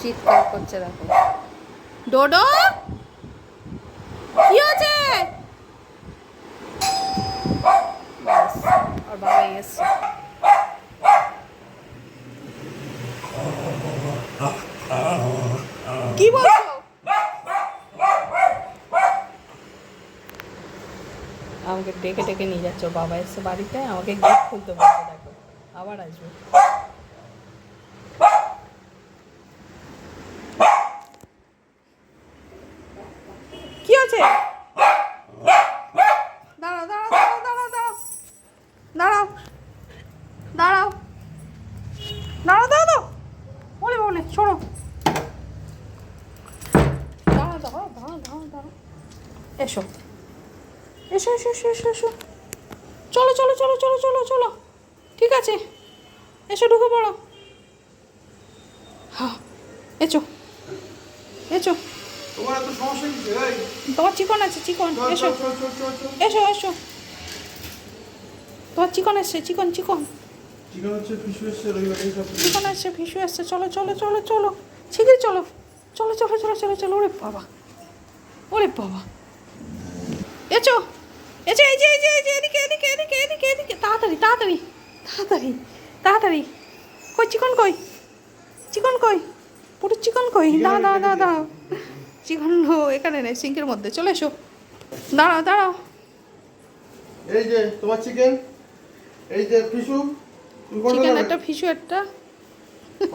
চিৎকার করছে, দেখো। ডোডো, কি হয়েছে? কি বলছো? আমাকে ডেকে ডেকে নিয়ে যাচ্ছ। বাবা এসছে বাড়িতে, আমাকে গেট খুলতে বলছে, দেখো। আবার আসবে। এসো এসো এসো এসো এসো এসো চলো চলো চলো চলো চলো চলো ঠিক আছে এসো ঢুকে পড়ো হ্যাঁ এসো এসো তোমার চিকন আছে চিকন এসো এসো এসো তোমার চিকন এসছে চিকন চিকন চিকেন এসছে ফিসু এসছে চলো চলো চলো চলো শিগগিরি চলো চলো চলো চলো চলো চলো ওরে বাবা ওরে বাবা। এচো এচো এই যে এই যে এই যে এদিকে এদিকে এদিকে এদিকে এদিকে। তাড়াতাড়ি তাড়াতাড়ি তাড়াতাড়ি তাড়াতাড়ি। কই চিকন কই? চিকন কই? পুরো চিকন কই? দাঁড়া দাঁড়া দাঁড়া দাঁড়াও। চিকন এখানে নেই সিঙ্কের মধ্যে। চলে এসো। দাঁড়াও দাঁড়াও। এই যে তোমার চিকেন? এই যে ফিশু? চিকেন একটা ফিসু একটা।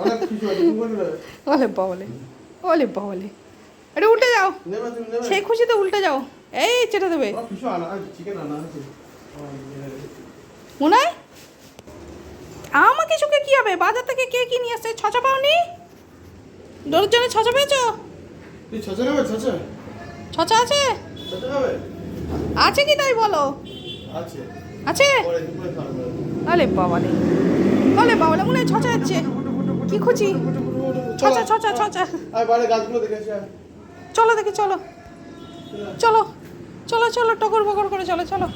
অনেক ফিশু আছে তুমি কোনটা নেবে? ওলে বাবলে ওলে বাবলে এটা উল্টে যাও। সেই খুশিতে উল্টে যাও। এই চেটে দেবে। মনে হয়? আমাকে চোখে কি হবে? বাজার থেকে কে কি নিয়ে আসছে? ছচা পাওনি? দরজনে ছচা পেয়েছ? ছচা আছে? আছে কি তাই বলো? আছে। আলে বাবা রে আলে বাবা মনে হয় ছচা আছে কি খুঁজি ছচা ছচা ছচা। গাছগুলো দেখেছি চলো দেখি চলো। চলো চলো চলো টকর বকর করে চলো চলো।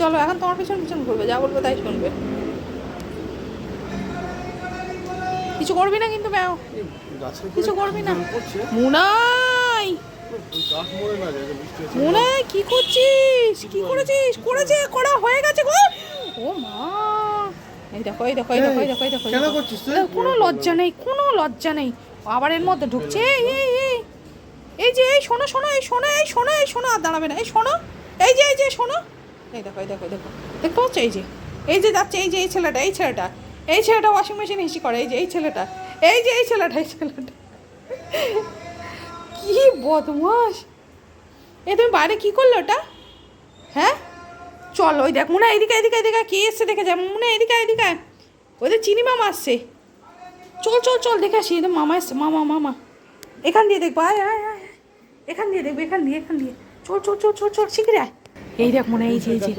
চলো এখন তোমার পিছন পিছন ঘুরবে যা বলবে তাই শুনবে। কিছু করবি না কিন্তু ম্যাও? কিছু করবি না। মুনাই! মুনাই কি করছিস? কি করেছিস? করেছে করা হয়ে গেছে গো! ও মা! এই দেখো এই দেখো এই দেখো এই দেখো এই দেখো এই কেন করছিস তুই? দেখো, কোনো লজ্জা নেই কোনো লজ্জা নেই। আবার এর মধ্যে ঢুকছে? এই এই যে, এই শোনো শোনো, এই শোনো এই শোনো এই শোনো, আর দাঁড়াবে না, এই শোনো, এই যে এই যে, শোনো। এই দেখো এই দেখো দেখো, দেখতে পাচ্ছ? এই যে এই যে যাচ্ছে, এই যে, এই ছেলেটা এই ছেলেটা এই ছেলেটা ওয়াশিং মেশিন হিসি করে, এই যে, এই ছেলেটা, এই যে, এই ছেলেটা এই ছেলেটা। কি বদমাস এ, তুমি বাইরে কি করল ওটা? হ্যাঁ? চল, ওই দেখ, মনে হয় এদিকে এদিকে এদিকে, কে এসছে দেখে যা মনে হয় এদিকে এদিকে। ওই যে চিনি মামা আসছে। চল চল চল, দেখে আসি মামা এসছে। মামা মামা। এখান দিয়ে দেখব আয় আয়। এখান দিয়ে দেখব, এখান দিয়ে এখান দিয়ে। চল চল চল চল চল শিখে আয়। এই দেখ মনে এই যে এই যে।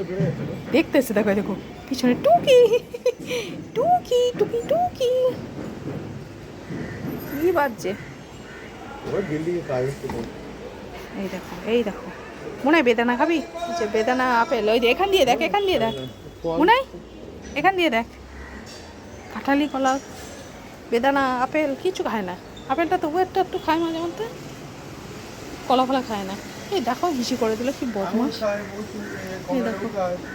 দেখতে এসছে দেখো দেখো। পিছনে টুকি। টুকি টুকি টুকি। কি বাজছে। এই দেখো এই দেখো। মনে হয় বেদানা খাবি? যে বেদানা আপেল। ওই যে এখান দিয়ে দেখ, এখান দিয়ে দেখ। মনে হয়? এখান দিয়ে দেখ। কাঁঠালি কলা, বেদানা, আপেল কিছু খায় না। আপেলটা তবু একটু একটু খায় মাঝে মধ্যে। কলা ফলা খায় না। এই দেখো হিসি করে দিল কি বদমাস এই দেখো।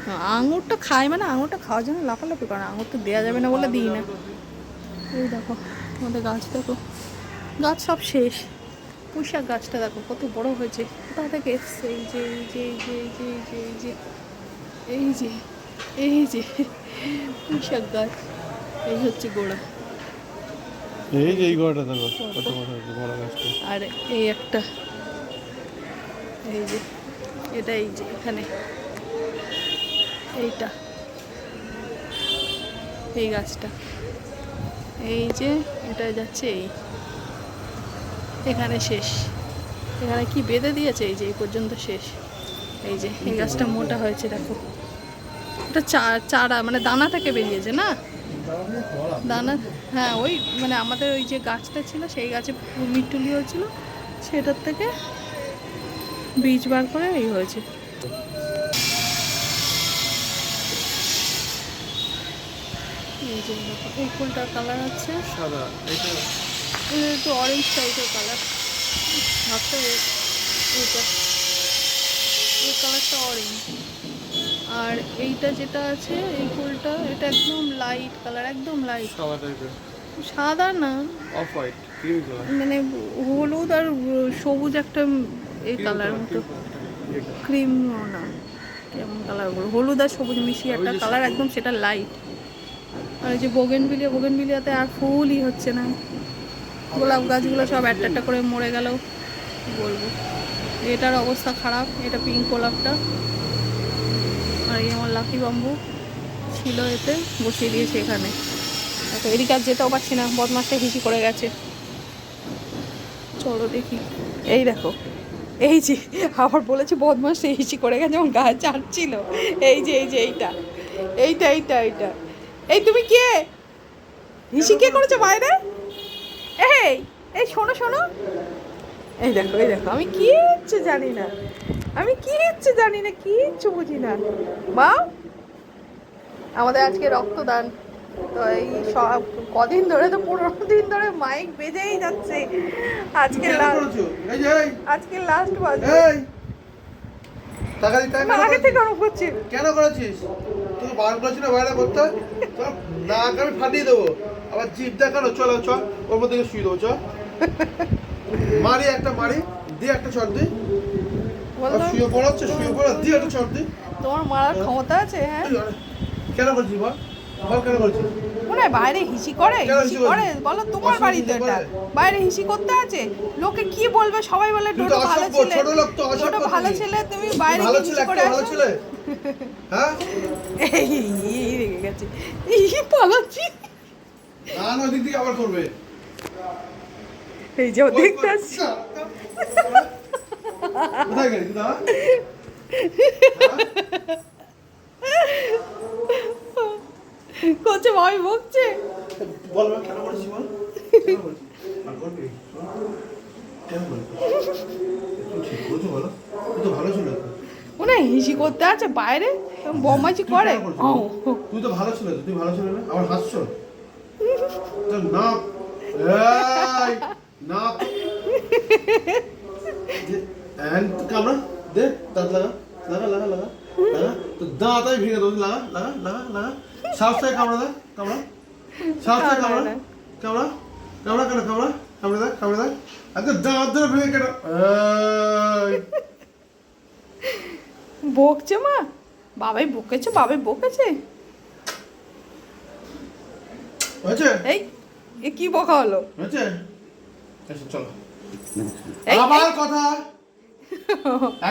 হ্যাঁ, আঙুরটা খায় মানে আঙুরটা খাওয়ার জন্য লাফালাফি করে আঙুর তো দেওয়া যাবে না বলে দিই না। এই দেখো আমাদের গাছ দেখো। গাছ সব শেষ। পুঁশাক গাছটা দেখো কত বড় হয়েছে। কোথা থেকে এসছে? এই যে এই যে এই যে এই যে এই যে এই যে এই যে পুঁইশাক গাছ। এই হচ্ছে গোড়া। এই যে এই গোড়াটা দেখো কত বড় বড় গাছটা। আর এই একটা। এই যে, এটা এই যে, এখানে। এইটা। এই গাছটা। এই যে এটা যাচ্ছে এই। এখানে শেষ। এখানে কি বেঁধে দিয়েছে? এই যে, এই পর্যন্ত শেষ। এই যে, এই গাছটা মোটা হয়েছে, দেখো। এটা চারা মানে দানা থেকে বেরিয়েছে না? দানা হ্যাঁ ওই মানে আমাদের ওই যে গাছটা ছিল, সেই গাছে মিটুলি হয়েছিল সেটার থেকে বীজ বার করে এই হয়েছে। এই ফুলটার কালার আছে? সাদা এটা একটু অরেঞ্জ টাইপের কালার ভাবতে এইটা। এই কালারটা অরেঞ্জ আর এইটা যেটা আছে এই ফুলটা এটা একদম লাইট কালার একদম লাইট সাদা টাইপের সাদা না। অফ হোয়াইট ক্রিম কালার মানে হলুদ আর সবুজ একটা এই কালার মতো ক্রিম না কেমন কালারগুলো হলুদ আর সবুজ মিশিয়ে একটা কালার একদম সেটা লাইট আর এই যে বোগেন বিলিয়া বোগেন বিলিয়াতে আর ফুলই হচ্ছে না। গোলাপ গাছগুলো সব একটা একটা করে মরে গেল। বলব? এটার অবস্থা খারাপ এটা পিঙ্ক গোলাপটা। আর এই আমার লাকি বাম্বু ছিল এতে বসিয়ে দিয়েছে এখানে। তো এদিকে আর যেতেও পারছি না বদমাসটা হিসি করে গেছে। চলো দেখি। এই দেখো এই যে, আবার বলেছি বদমাস হিসি করে গেছে, যেমন গায়ে চাটছিল। এই যে এই যে, এইটা। এইটা এইটা এইটা। এই, তুমি কে? হিসি কে করেছ বাইরে? এই এই, শোনো শোনো। এই দেখো এই দেখো, আমি কিচ্ছু জানি না। আমি কিচ্ছু জানি না কি কিচ্ছু বুঝি না। মা, আমাদের আজকে রক্তদান। তো এই সব কদিন ধরে তো পনেরো দিন ধরে মাইক বেজেই যাচ্ছে। আজকে লাস্ট আজকে লাস্ট বাজে। আগে থেকে করছি। কেন করেছিস? তোকে বার করেছি বাইরে করতে? তোর আমি ফাটিয়ে দেবো। আবার জিপ দেখানো চলো চ ওর মধ্যে শুয়ে দেবো চ মারি একটা মারি। দিয়ে একটা চট দি। শুয়ে পড়াচ্ছে শুয়ে পড়া দিয়ে একটা চট দি। তোমার মারার ক্ষমতা আছে হ্যাঁ? কেন করছিস বল? বল কেন করছিস মনে হয় বাইরে হিসি করে হিসি করে? বলো তোমার অসভ্য বাড়ি তো হিসি এটা বাইরে হিসি করতে আছে? লোকে কি বলবে? সবাই বলে ডোডো ভালো ছেলে। ভালো। ছেলে তুমি বাইরে হিসি করে আসো। হ্যাঁ? এই এই রেগে গেছে। এই পালাচ্ছি। না না ওই আবার করবে। এই যে দেখতে আসছি কোথায় গেলি তুই দাঁড়া করছে ভাবি বকছে বল কেন করেছিস হিসি করতে আছে বাইরে তুই করে। তো ভালো ছিল তুই ভালো ছিল না? হাসছো? and কামড়া দে দাঁত লাগা লাগা লাগা লাগা লাগা। তো দাঁত আমি ভেঙে দেবো লাগা লাগা লাগা লাগা। সাহস থেকে কামড়া দে কামড়া সাহস থেকে কামড়া কামড়া, কামড়া কেন কামড়া কামড়ে দেখ কামড়ে দেখ একদম দাঁত ধরে ভেঙে কেন? বকছে মা? বাবাই বকেছে বাবাই বকেছে। হয়েছে? এই এ কি বকা হলো? হয়েছে? চলো। আবার কথা।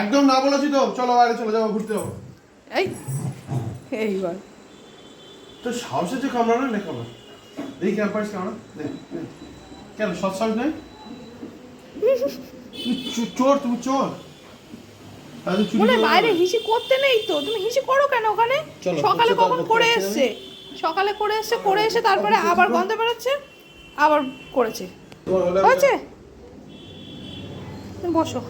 একদম না বলেছি তো। চলো বাইরে চলে যাব ঘুরতে যাব। এই এইবার। তো সাহসে যে কামড়ানো নে কামড়া দেখি কেন পারিস কামড়া। কেন সৎ সাহস নেই? তুই চোর তুমি চোর। বাইরে হিসি করতে নেই তো। তুমি হিসি করো কেন ওখানে? সকালে কখন করে এসছে? সকালে করে এসছে করে এসে তারপরে আবার গন্ধ বেরোচ্ছে আবার করেছে। হয়েছে? বসো।